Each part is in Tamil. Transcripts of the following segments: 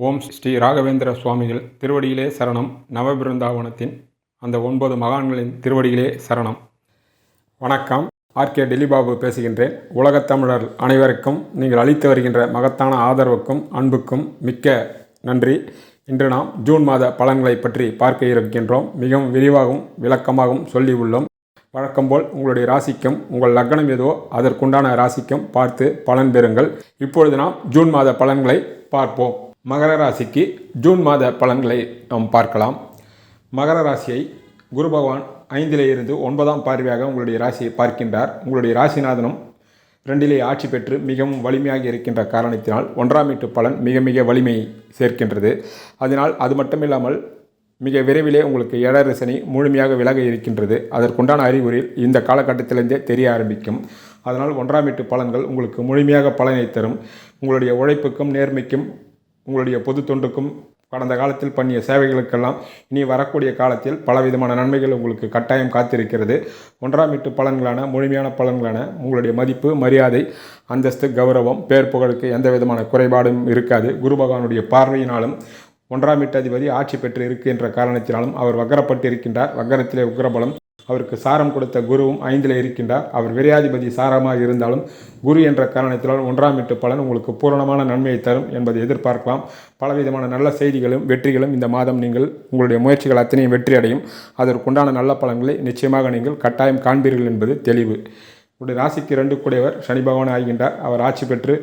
ஓம் ஸ்ரீ ராகவேந்திர சுவாமிகள் திருவடியிலே சரணம். நவபிருந்தாவனத்தின் அந்த ஒன்பது மகான்களின் திருவடியிலே சரணம். வணக்கம். ஆர்கே டெல்லிபாபு பேசுகின்றேன். உலகத் தமிழர் அனைவருக்கும் நீங்கள் அளித்து வருகின்ற மகத்தான ஆதரவுக்கும் அன்புக்கும் மிக்க நன்றி. இன்று நாம் ஜூன் மாத பலன்களை பற்றி பார்க்க இருக்கின்றோம். மிகவும் விரிவாகவும் விளக்கமாகவும் சொல்லி உள்ளோம். வழக்கம்போல் உங்களுடைய ராசிக்கும் உங்கள் லக்னம் ஏதோ அதற்குண்டான ராசிக்கும் பார்த்து பலன் பெறுங்கள். இப்பொழுது நாம் ஜூன் மாத பலன்களை பார்ப்போம். மகர ராசிக்கு ஜூன் மாத பலன்களை நாம் பார்க்கலாம். மகர ராசியை குரு பகவான் ஐந்திலே இருந்து ஒன்பதாம் பார்வையாக உங்களுடைய ராசியை பார்க்கின்றார். உங்களுடைய ராசிநாதனும் ரெண்டிலே ஆட்சி பெற்று மிகவும் வலிமையாக இருக்கின்ற காரணத்தினால் ஒன்றாம் வீட்டு பலன் மிக மிக வலிமை சேர்க்கின்றது. அதனால் அது மட்டுமில்லாமல் மிக விரைவிலே உங்களுக்கு ஏழரை சனி முழுமையாக விலக இருக்கின்றது. அதற்குண்டான அறிகுறியில் இந்த காலகட்டத்திலிருந்தே தெரிய ஆரம்பிக்கும். அதனால் ஒன்றாம் வீட்டு பலன்கள் உங்களுக்கு முழுமையாக பலனை தரும். உங்களுடைய உழைப்புக்கும் நேர்மைக்கும் உங்களுடைய பொது தொண்டுக்கும் கடந்த காலத்தில் பண்ணிய சேவைகளுக்கெல்லாம் இனி வரக்கூடிய காலத்தில் பலவிதமான நன்மைகள் உங்களுக்கு கட்டாயம் காத்திருக்கிறது. ஒன்றாம் வீட்டு பலன்களான முழுமையான பலன்களான உங்களுடைய மதிப்பு மரியாதை அந்தஸ்து கௌரவம் பேர் புகழுக்கு எந்த விதமான குறைபாடும் இருக்காது. குரு பகவானுடைய பார்வையினாலும் ஒன்றாம் வீட்டு அதிபதி ஆட்சி பெற்று இருக்கின்ற காரணத்தினாலும் அவர் வக்கரப்பட்டு இருக்கின்றார் வக்கரத்திலே உக்ரபலம் அவருக்கு சாரம் கொடுத்த குருவும் ஐந்தில் இருக்கின்றார். அவர் விரையாதிபதி சாரமாக இருந்தாலும் குரு என்ற காரணத்தினால் ஒன்றாம் வீட்டு பலன் உங்களுக்கு பூரணமான நன்மையை தரும் என்பதை எதிர்பார்க்கலாம். பலவிதமான நல்ல செய்திகளும் வெற்றிகளும் இந்த மாதம் நீங்கள் உங்களுடைய முயற்சிகள் அத்தனையும் வெற்றி அடையும் அதற்குண்டான நல்ல பலன்களை நிச்சயமாக நீங்கள் கட்டாயம் காண்பீர்கள் என்பது தெளிவு. உங்களுடைய ராசிக்கு ரெண்டு கூடியவர் சனி பகவான் ஆகின்றார். அவர் ஆட்சி பெற்று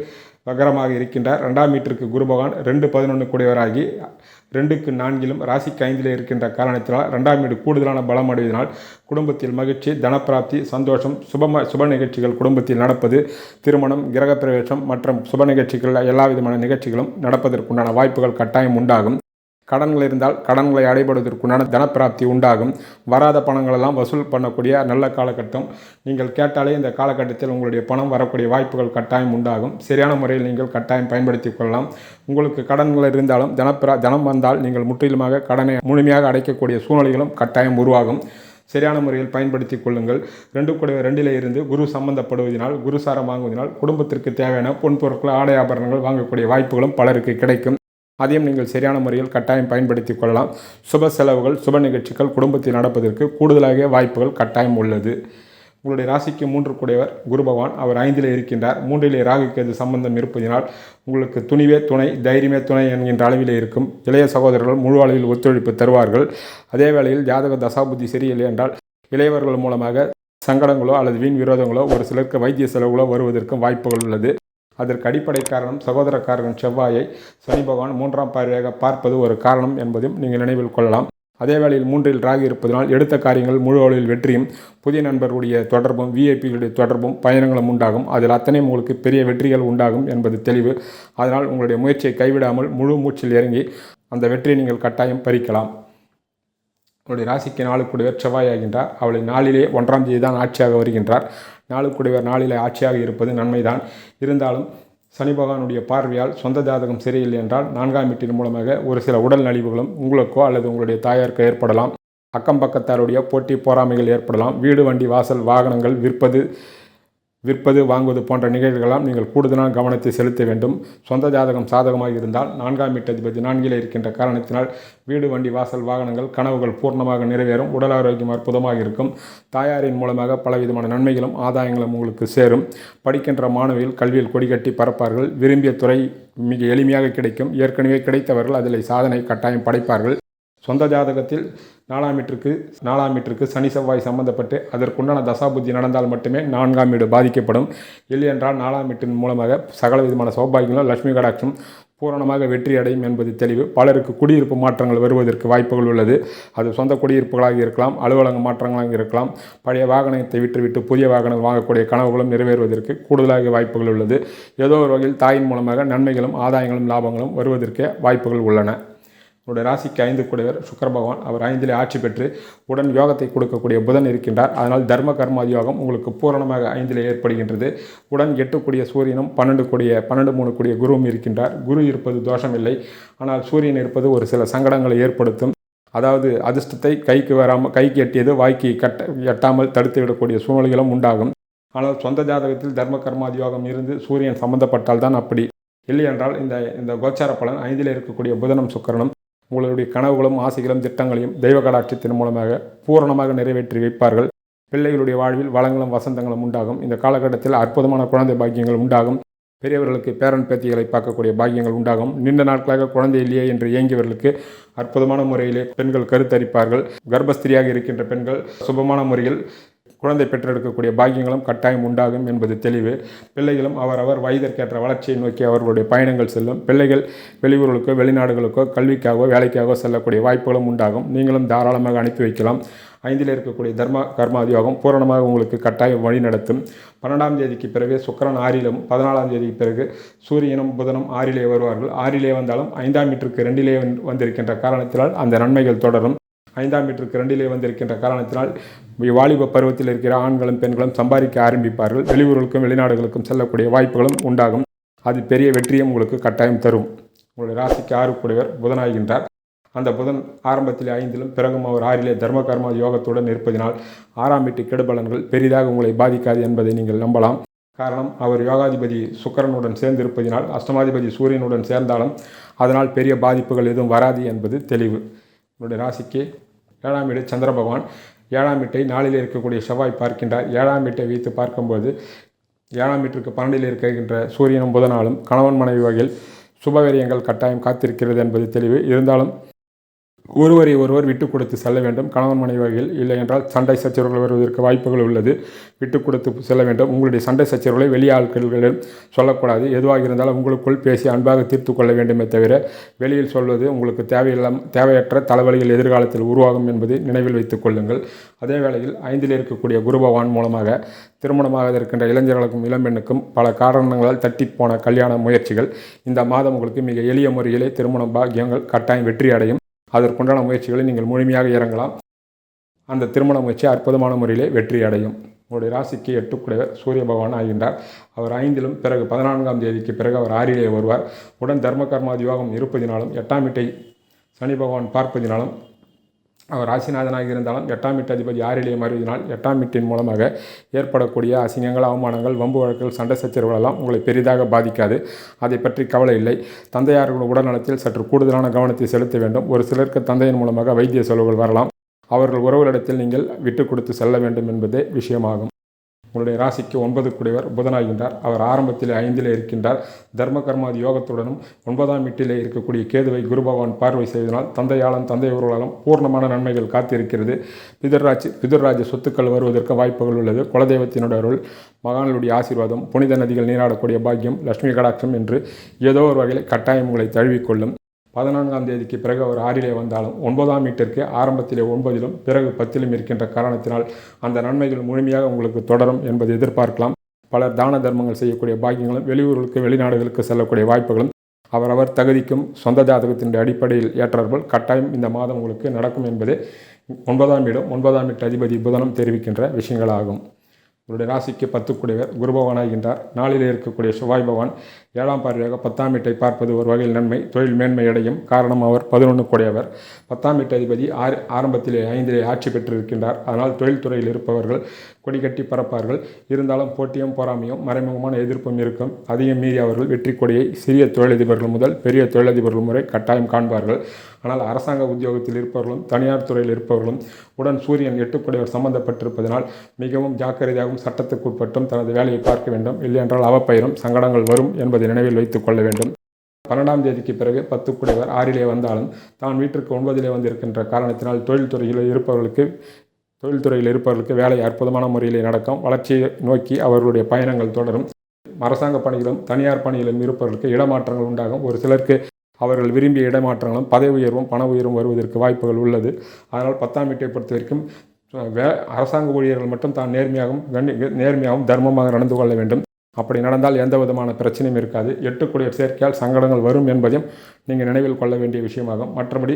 வக்கரமாக இருக்கின்றார். ரெண்டாம் மீட்டருக்கு குரு பகவான் ரெண்டு பதினொன்று கூடியவராகி ரெண்டுக்கு நான்கிலும் ராசிக்கு ஐந்தில் இருக்கின்ற காரணத்தினால் ரெண்டாம் வீடு கூடுதலான பலம் அடைவதனால் குடும்பத்தில் மகிழ்ச்சி தனப்பிராப்தி சந்தோஷம் சுபம சுப நிகழ்ச்சிகள் குடும்பத்தில் நடப்பது திருமணம் கிரகப்பிரவேசம் மற்றும் சுப நிகழ்ச்சிகள் எல்லா விதமான நிகழ்ச்சிகளும் நடப்பதற்குண்டான வாய்ப்புகள் கட்டாயம் உண்டாகும். கடன்கள் இருந்தால் கடன்களை அடைபடுவதற்குண்டான தனப்பிராப்தி உண்டாகும். வராத பணங்களெல்லாம் வசூல் பண்ணக்கூடிய நல்ல காலகட்டம். நீங்கள் கேட்டாலே இந்த காலகட்டத்தில் உங்களுடைய பணம் வரக்கூடிய வாய்ப்புகள் கட்டாயம் உண்டாகும். சரியான முறையில் நீங்கள் கட்டாயம் பயன்படுத்தி கொள்ளலாம். உங்களுக்கு கடன்கள் இருந்தாலும் தனப்பிரா தனம் வந்தால் நீங்கள் முற்றிலுமாக கடனை முழுமையாக அடைக்கக்கூடிய சூழ்நிலைகளும் கட்டாயம் உருவாகும். சரியான முறையில் பயன்படுத்தி கொள்ளுங்கள். ரெண்டு கூட ரெண்டிலே இருந்து குரு சம்பந்தப்படுவதனால் குருசாரம் வாங்குவதனால் குடும்பத்திற்கு தேவையான பொன் பொருட்கள் ஆடை ஆபரணங்கள் வாங்கக்கூடிய வாய்ப்புகளும் பலருக்கு கிடைக்கும். அதையும் நீங்கள் சரியான முறையில் கட்டாயம் பயன்படுத்தி கொள்ளலாம். சுப செலவுகள் சுப நிகழ்ச்சிகள் குடும்பத்தில் நடப்பதற்கு கூடுதலாக வாய்ப்புகள் கட்டாயம் உள்ளது. உங்களுடைய ராசிக்கு மூன்று குடையவர் குரு பகவான் அவர் ஐந்திலே இருக்கின்றார். மூன்றிலே ராகுக்கு கேது சம்பந்தம் இருப்பதினால் உங்களுக்கு துணிவே துணை தைரியமே துணை என்கின்ற அளவிலே இருக்கும். இளைய சகோதரர்கள் முழு அளவில் ஒத்துழைப்பு தருவார்கள். அதே வேளையில் ஜாதக தசாபுத்தி சரியில்லை என்றால் இளையவர்கள் மூலமாக சங்கடங்களோ அல்லது வீண் விரோதங்களோ ஒரு சிலருக்கு வைத்திய செலவுகளோ வருவதற்கும் வாய்ப்புகள் உள்ளது. அதற்கு அடிப்படை காரணம் சகோதரக்காரன் செவ்வாயை சனி பகவான் மூன்றாம் பார்வையாக பார்ப்பது ஒரு காரணம் என்பதையும் நீங்கள் நினைவில் கொள்ளலாம். அதே வேளையில் மூன்றில் ராகி இருப்பதனால் எடுத்த காரியங்கள் முழு அளவில் வெற்றியும் புதிய நண்பர்களுடைய தொடர்பும் விஐபிகளுடைய தொடர்பும் பயணங்களும் உண்டாகும். அதில் அத்தனையும் உங்களுக்கு பெரிய வெற்றிகள் உண்டாகும் என்பது தெளிவு. அதனால் உங்களுடைய முயற்சியை கைவிடாமல் முழு மூச்சில் இறங்கி அந்த வெற்றியை நீங்கள் கட்டாயம் பறிக்கலாம். உங்களுடைய ராசிக்கு நாளுக்குடையவர் செவ்வாயாகின்றார் அவளை நாளிலே ஒன்றாம் தேதி தான் ஆட்சியாக வருகின்றார். நாளுக்குடையவர் நாளில் ஆட்சியாக இருப்பது நன்மைதான். இருந்தாலும் சனி பகவானுடைய பார்வையால் சொந்த ஜாதகம் சரியில்லை என்றால் நான்காம் வீட்டின் மூலமாக ஒரு சில உடல் நலிவுகளும் உங்களுக்கோ அல்லது உங்களுடைய தாயாருக்கோ ஏற்படலாம். அக்கம் பக்கத்தாருடைய போட்டி போராமைகள் ஏற்படலாம். வீடு வண்டி வாசல் வாகனங்கள் விற்பது விற்பது வாங்குவது போன்ற நிகழ்வுகளெல்லாம் நீங்கள் கூடுதலான கவனத்தை செலுத்த வேண்டும். சொந்த ஜாதகம் சாதகமாக இருந்தால் நான்காம் வீட்டு அதிபதி நான்கிலே இருக்கின்ற காரணத்தினால் வீடு வண்டி வாசல் வாகனங்கள் கனவுகள் பூர்ணமாக நிறைவேறும். உடல் ஆரோக்கியம் அற்புதமாக இருக்கும். தாயாரின் மூலமாக பலவிதமான நன்மைகளும் ஆதாயங்களும் உங்களுக்கு சேரும். படிக்கின்ற மாணவிகள் கல்வியில் கொடிகட்டி பறப்பார்கள். விரும்பிய துறை மிக எளிமையாக கிடைக்கும். ஏற்கனவே கிடைத்தவர்கள் அதில் சாதனை கட்டாயம் படைப்பார்கள். சொந்த ஜாதகத்தில் நாலாம் மீட்டருக்கு நாலாம் மீட்டருக்கு சனி செவ்வாய் சம்பந்தப்பட்டு அதற்குண்டான தசாபுத்தி நடந்தால் மட்டுமே நான்காம் வீடு பாதிக்கப்படும். இல்லை என்றால் நாலாம் வீட்டின் மூலமாக சகல விதமான சௌபாகியங்களும் லட்சுமி கடாட்சம் பூரணமாக வெற்றி அடையும் என்பது தெளிவு. பலருக்கு குடியிருப்பு மாற்றங்கள் வருவதற்கு வாய்ப்புகள் உள்ளது. அது சொந்த குடியிருப்புகளாக இருக்கலாம் அலுவலக மாற்றங்களாக இருக்கலாம். பழைய வாகனத்தை விட்டுவிட்டு புதிய வாகனம் வாங்கக்கூடிய கனவுகளும் நிறைவேறுவதற்கு கூடுதலாக வாய்ப்புகள் உள்ளது. ஏதோ ஒரு வகையில் தாயின் மூலமாக நன்மைகளும் ஆதாயங்களும் லாபங்களும் வருவதற்கே வாய்ப்புகள் உள்ளன. உங்களுடைய ராசிக்கு ஐந்து கூடியவர் சுக்கர பகவான் அவர் ஐந்திலே ஆட்சி பெற்று உடன் யோகத்தை கொடுக்கக்கூடிய புதன் இருக்கின்றார். அதனால் தர்ம கர்மாதி யோகம் உங்களுக்கு பூரணமாக ஐந்திலே ஏற்படுகின்றது. உடன் எட்டுக்கூடிய சூரியனும் பன்னெண்டு கூடிய பன்னெண்டு மூணு கூடிய குருவும் இருக்கின்றார். குரு இருப்பது தோஷமில்லை. ஆனால் சூரியன் இருப்பது ஒரு சில சங்கடங்களை ஏற்படுத்தும். அதாவது அதிர்ஷ்டத்தை கைக்கு வராமல் கைக்கு எட்டியது வாய்க்கு கட்ட எட்டாமல் தடுத்து விடக்கூடிய சூழ்நிலைகளும் உண்டாகும். ஆனால் சொந்த ஜாதகத்தில் தர்ம கர்மாதி யோகம் இருந்து சூரியன் சம்பந்தப்பட்டால்தான் அப்படி. இல்லையென்றால் இந்த இந்த கோச்சார பலன் ஐந்தில் இருக்கக்கூடிய புதனம் சுக்கரனும் உங்களுடைய கனவுகளும் ஆசைகளும் திட்டங்களையும் தெய்வ கடாட்சத்தின் மூலமாக பூரணமாக நிறைவேற்றி வைப்பார்கள். பிள்ளைகளுடைய வாழ்வில் வளங்களும் வசந்தங்களும் உண்டாகும். இந்த காலகட்டத்தில் அற்புதமான குழந்தை பாக்கியங்கள் உண்டாகும். பெரியவர்களுக்கு பேரன் பேத்திகளை பார்க்கக்கூடிய பாக்கியங்கள் உண்டாகும். நீண்ட நாட்களாக குழந்தை இல்லையே என்று இயங்கியவர்களுக்கு அற்புதமான முறையிலே பெண்கள் கருத்தரிப்பார்கள். கர்ப்பஸ்திரியாக இருக்கின்ற பெண்கள் சுபமான முறையில் குழந்தை பெற்றெடுக்கக்கூடிய பாக்கியங்களும் கட்டாயம் உண்டாகும் என்பது தெளிவு. பிள்ளைகளும் அவரவர் வயதிற்கேற்ற வளர்ச்சியை நோக்கி அவர்களுடைய பயணங்கள் செல்லும். பிள்ளைகள் வெளியூர்களுக்கோ வெளிநாடுகளுக்கோ கல்விக்காகவோ வேலைக்காகவோ செல்லக்கூடிய வாய்ப்புகளும் உண்டாகும். நீங்களும் தாராளமாக அனுப்பி வைக்கலாம். ஐந்தில் இருக்கக்கூடிய தர்ம கர்மாதியோகம் பூரணமாக உங்களுக்கு கட்டாயம் வழி நடத்தும். பன்னெண்டாம் தேதிக்கு பிறகு சுக்கரன் ஆறிலும் பதினாலாம் தேதிக்கு பிறகு சூரியனும் புதனும் ஆறிலே வருவார்கள். ஆறிலே வந்தாலும் ஐந்தாம் மீட்டருக்கு ரெண்டிலே வந்திருக்கின்ற காரணத்தினால் அந்த நன்மைகள் தொடரும். ஐந்தாம் மீட்டருக்கு ரெண்டிலே வந்திருக்கின்ற காரணத்தினால் வாலிப பருவத்தில் இருக்கிற ஆண்களும் பெண்களும் சம்பாதிக்க ஆரம்பிப்பார்கள். வெளியூர்களுக்கும் வெளிநாடுகளுக்கும் செல்லக்கூடிய வாய்ப்புகளும் உண்டாகும். அது பெரிய வெற்றியும் உங்களுக்கு கட்டாயம் தரும். உங்களுடைய ராசிக்கு ஆறு கூடியவர் புதனாகின்றார் அந்த புதன் ஆரம்பத்தில் ஐந்திலும் பிறகும் அவர் ஆறிலே தர்ம யோகத்துடன் இருப்பதினால் ஆறாம் வீட்டு கெடுபலன்கள் பெரிதாக உங்களை பாதிக்காது என்பதை நீங்கள் நம்பலாம். காரணம் அவர் யோகாதிபதி சுக்கரனுடன் சேர்ந்திருப்பதினால் அஷ்டமாதிபதி சூரியனுடன் சேர்ந்தாலும் அதனால் பெரிய பாதிப்புகள் எதுவும் வராது என்பது தெளிவு. உங்களுடைய ராசிக்கு ஏழாம் வீடு சந்திர பகவான். ஏழாம் வீட்டை நாளில் இருக்கக்கூடிய செவ்வாய் பார்க்கின்றார். ஏழாம் வீட்டை வைத்து பார்க்கும்போது ஏழாம் வீட்டிற்கு பன்னெண்டில் இருக்கின்ற சூரியனும் புதனாலும் கணவன் மனைவி வகையில் சுபகரியங்கள் கட்டாயம் காத்திருக்கிறது என்பது தெளிவு. இருந்தாலும் ஒருவரை ஒருவர் விட்டு கொடுத்து செல்ல வேண்டும். கணவன் மனைவி வகையில் இல்லை என்றால் சண்டை சச்சரவுகள் வருவதற்கு வாய்ப்புகள் உள்ளது. விட்டு கொடுத்து செல்ல வேண்டும். உங்களுடைய சண்டை சச்சரவுகளை வெளியாட்களிடம் சொல்லக்கூடாது. எதுவாக இருந்தாலும் உங்களுக்குள் பேசி அன்பாக தீர்த்து கொள்ள வேண்டுமே தவிர வெளியில் சொல்வது உங்களுக்கு தேவையில்லாம் தேவையற்ற தலைவலிகள் எதிர்காலத்தில் உருவாகும் என்பதை நினைவில் வைத்துக் கொள்ளுங்கள். அதே வேளையில் ஐந்தில் இருக்கக்கூடிய குரு பகவான் மூலமாக திருமணமாக இருக்கின்ற இளைஞர்களுக்கும் இளம்பெண்ணுக்கும் பல காரணங்களால் தட்டிப்போன கல்யாண முயற்சிகள். இந்த மாதம் உங்களுக்கு மிக எளிய முறையிலே திருமண பாக்கியங்கள் கட்டாயம் வெற்றி அடையும் அதற்குண்டான முயற்சிகளை நீங்கள் முழுமையாக இறங்கலாம். அந்த திருமண முயற்சி அற்புதமான முறையிலே வெற்றி அடையும். உங்களுடைய ராசிக்கு எட்டுக்குடையவர் சூரிய பகவான் ஆகின்றார். அவர் ஐந்திலும் பிறகு பதினான்காம் தேதிக்கு பிறகு அவர் ஆறிலே வருவார். உடன் தர்ம கர்மாதி யோகம் இருப்பதினாலும் எட்டாம் வீட்டை சனி பகவான் பார்ப்பதினாலும் அவர் ராசிநாதனாக இருந்தாலும் எட்டாம் வீட்டு அதிபதி ஆறிலேயே மறைவதனால் எட்டாம் வீட்டின் மூலமாக ஏற்படக்கூடிய அசிங்கங்கள் அவமானங்கள் வம்பு வழக்குகள் சண்டை சச்சரவுகளெல்லாம் உங்களை பெரிதாக பாதிக்காது. அதை பற்றி கவலை இல்லை. தந்தையார்கள் உடல்நலத்தில் சற்று கூடுதலான கவனத்தை செலுத்த வேண்டும். ஒரு சிலருக்கு தந்தையின் மூலமாக வைத்திய செலவுகள் வரலாம். அவர்கள் உறவுகளிடத்தில் நீங்கள் விட்டு கொடுத்து செல்ல வேண்டும் என்பதே விஷயமாகும். உங்களுடைய ராசிக்கு ஒன்பது குடைவர் புதனாகின்றார். அவர் ஆரம்பத்தில் ஐந்திலே இருக்கின்றார். தர்ம கர்மாதி யோகத்துடனும் ஒன்பதாம் வீட்டிலே இருக்கக்கூடிய கேதுவை குரு பகவான் பார்வை செய்தனால் தந்தையாலும் தந்தை பூர்ணமான நன்மைகள் காத்திருக்கிறது. பிதர்ராஜ் பிதர்ராஜ சொத்துக்கள் வருவதற்கு வாய்ப்புகள் உள்ளது. குலதெய்வத்தினுடைய அருள் மகான்களுடைய ஆசீர்வாதம் புனித நதிகள் நீராடக்கூடிய பாக்கியம் லட்சுமி கடாட்சம் என்று ஏதோ ஒரு வகையில் கட்டாயம் உங்களை தழுவிக்கொள்ளும். பதினான்காம் தேதிக்கு பிறகு அவர் ஆறிலே வந்தாலும் ஒன்பதாம் வீட்டிற்கு ஆரம்பத்திலே ஒன்பதிலும் பிறகு பத்திலும் இருக்கின்ற காரணத்தினால் அந்த நன்மைகள் முழுமையாக உங்களுக்கு தொடரும் என்பதை எதிர்பார்க்கலாம். பலர் தான தர்மங்கள் செய்யக்கூடிய பாக்கியங்களும் வெளியூர்களுக்கு வெளிநாடுகளுக்கு செல்லக்கூடிய வாய்ப்புகளும் அவரவர் தகுதிக்கும் சொந்த ஜாதகத்தின் அடிப்படையில் ஏற்றார்கள் கட்டாயம் இந்த மாதம் உங்களுக்கு நடக்கும் என்பதே ஒன்பதாம் இடம் ஒன்பதாம் வீட்டு அதிபதி புதனம் தெரிவிக்கின்ற விஷயங்களாகும். உங்களுடைய ராசிக்கு பத்து குரு பகவானாகின்றார் நாளிலே இருக்கக்கூடிய செவ்வாய் பகவான் ஏழாம் பார்வையாக பத்தாம் வீட்டை பார்ப்பது ஒரு வகையில் நன்மை. தொழில் மேன்மை அடையும் காரணம் அவர் பதினொன்று கூடியவர் பத்தாம் வீட்டு அதிபதி ஆறு ஆரம்பத்திலே ஐந்திலே ஆட்சி பெற்றிருக்கின்றார். அதனால் தொழில்துறையில் இருப்பவர்கள் கொடி கட்டி பறப்பார்கள். இருந்தாலும் போட்டியும் பொறாமையும் மறைமுகமான எதிர்ப்பும் இருக்கும். அதையும் மீறி அவர்கள் வெற்றி கொடியை சிறிய தொழிலதிபர்கள் முதல் பெரிய தொழிலதிபர்கள் முறை கட்டாயம் காண்பார்கள். ஆனால் அரசாங்க உத்தியோகத்தில் இருப்பவர்களும் தனியார் துறையில் இருப்பவர்களும் உடன் சூரியன் எட்டுக்குடையவர் சம்பந்தப்பட்டிருப்பதனால் மிகவும் ஜாக்கிரதையாகவும் சட்டத்துக்குட்பட்டும் தனது வேலையை பார்க்க வேண்டும். இல்லையென்றால் அவப்பயிரும் சங்கடங்கள் வரும் என்பதை நினைவில் வைத்துக் கொள்ள வேண்டும். பன்னெண்டாம் தேதிக்கு பிறகு பத்து குடைவர் ஆறிலே வந்தாலும் தான் வீட்டிற்கு ஒன்பதிலே வந்திருக்கின்ற காரணத்தினால் தொழில்துறையில் இருப்பவர்களுக்கு தொழில்துறையில் இருப்பவர்களுக்கு வேலை அற்புதமான முறையிலே நடக்கும். வளர்ச்சியை நோக்கி அவர்களுடைய பயணங்கள் தொடரும். அரசாங்க பணியிலும் தனியார் பணியிலும் இருப்பவர்களுக்கு இடமாற்றங்கள் உண்டாகும். ஒரு சிலருக்கு அவர்கள் விரும்பிய இடமாற்றங்களும் பதவி உயர்வும் பண உயர்வும் வருவதற்கு வாய்ப்புகள் உள்ளது. அதனால் பத்தாம் வீட்டை பொறுத்த வரைக்கும் வே அரசாங்க ஊழியர்கள் மட்டும் தான் நேர்மையாகவும் நேர்மையாகவும் தர்மமாக நடந்து கொள்ள வேண்டும். அப்படி நடந்தால் எந்த விதமான பிரச்சனையும் இருக்காது. எட்டுக்குடிய சேர்க்கையால் சங்கடங்கள் வரும் என்பதையும் நீங்கள் நினைவில் கொள்ள வேண்டிய விஷயமாகும். மற்றபடி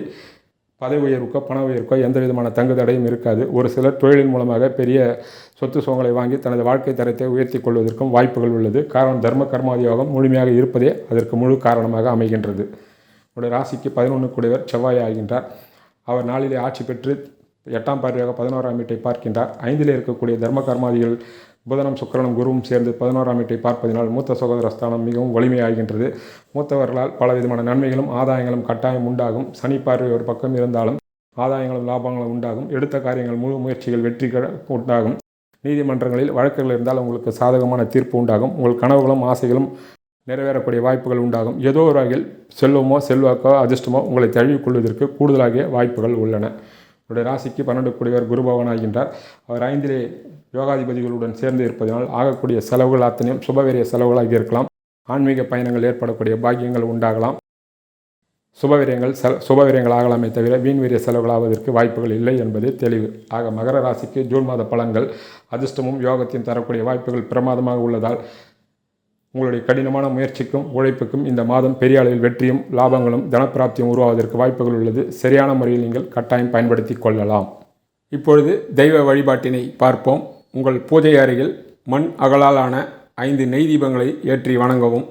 பதவி உயர்வுக்கோ பண உயர்வுக்கோ எந்த விதமான தங்கு தடையும் இருக்காது. ஒரு சிலர் தொழிலின் மூலமாக பெரிய சொத்து சுகங்களை வாங்கி தனது வாழ்க்கை தரத்தை உயர்த்தி கொள்வதற்கும் வாய்ப்புகள் உள்ளது. காரணம் தர்ம கர்மாதி யோகம் முழுமையாக இருப்பதே அதற்கு முழு காரணமாக அமைகின்றது. உடைய ராசிக்கு பதினொன்று கூடியவர் செவ்வாய் ஆகின்றார் அவர் நாளிலே ஆட்சி பெற்று எட்டாம் பார்வையாக பதினோராம் வீட்டை பார்க்கின்றார். ஐந்திலே இருக்கக்கூடிய தர்ம கர்மாதிகள் புதனம் சுக்கரனும் குருவும் சேர்ந்து பதினோராம் வீட்டை பார்ப்பதினால் மூத்த சகோதர ஸ்தானம் மிகவும் வலிமையாகின்றது. மூத்தவர்களால் பலவிதமான நன்மைகளும் ஆதாயங்களும் கட்டாயம் உண்டாகும். சனி பார்வை ஒரு பக்கம் இருந்தாலும் ஆதாயங்களும் லாபங்களும் உண்டாகும். எடுத்த காரியங்கள் முழு முயற்சிகள் வெற்றிகள் உண்டாகும். நீதிமன்றங்களில் வழக்குகள் இருந்தால் உங்களுக்கு சாதகமான தீர்ப்பு உண்டாகும். உங்கள் கனவுகளும் ஆசைகளும் நிறைவேறக்கூடிய வாய்ப்புகள் உண்டாகும். ஏதோ ஒரு வகையில் செல்வமோ செல்வாக்கோ அதிர்ஷ்டமோ உங்களை தழுவிக்கொள்வதற்கு கூடுதலாக வாய்ப்புகள் உள்ளன. உங்களுடைய ராசிக்கு பன்னெண்டு கூடியவர் குருபவன் ஆகின்றார். அவர் ஐந்திலே யோகாதிபதிகளுடன் சேர்ந்து இருப்பதனால் ஆகக்கூடிய செலவுகள் அத்தனையும் சுபவீரிய செலவுகளாக இருக்கலாம். ஆன்மீக பயணங்கள் ஏற்படக்கூடிய பாக்கியங்கள் உண்டாகலாம். சுபவீரியங்கள் செல சுபவீரியங்கள் ஆகலாமே தவிர வீண்வீரிய செலவுகளாவதற்கு வாய்ப்புகள் இல்லை என்பது தெளிவு. ஆக மகர ராசிக்கு ஜூன் மாத பலன்கள் அதிர்ஷ்டமும் யோகத்தையும் தரக்கூடிய வாய்ப்புகள் பிரமாதமாக உள்ளதால் உங்களுடைய கடினமான முயற்சிக்கும் உழைப்புக்கும் இந்த மாதம் பெரிய அளவில் வெற்றியும் லாபங்களும் தனப்பிராப்தியும் உருவாவதற்கு வாய்ப்புகள் உள்ளது. சரியான முறையில் நீங்கள் கட்டாயம் பயன்படுத்தி கொள்ளலாம். இப்பொழுது தெய்வ வழிபாட்டினை பார்ப்போம். உங்கள் பூஜை அறையில் மண் அகலாலான ஐந்து நெய் தீபங்களை ஏற்றி வணங்கவும்.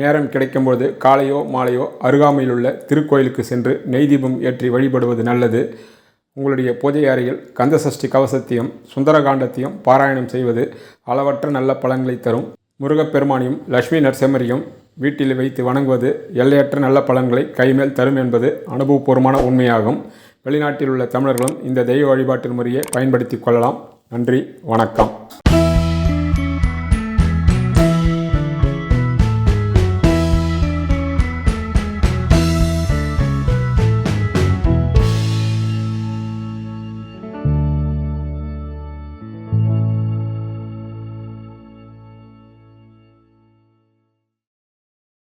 நேரம் கிடைக்கும்போது காலையோ மாலையோ அருகாமையிலுள்ள திருக்கோயிலுக்கு சென்று நெய் தீபம் ஏற்றி வழிபடுவது நல்லது. உங்களுடைய பூஜை அறையில் கந்தசஷ்டி கவசத்தையும் சுந்தரகாண்டத்தையும் பாராயணம் செய்வது அளவற்ற நல்ல பலன்களை தரும். முருகப்பெருமானையும் லட்சுமி நரசிம்மரையும் வீட்டில் வைத்து வணங்குவது எல்லையற்ற நல்ல பலன்களை கைமேல் தரும் என்பது அனுபவபூர்வமான உண்மையாகும். வெளிநாட்டில் உள்ள தமிழர்களும் இந்த தெய்வ வழிபாட்டு முறையை பயன்படுத்தி கொள்ளலாம். நன்றி வணக்கம்.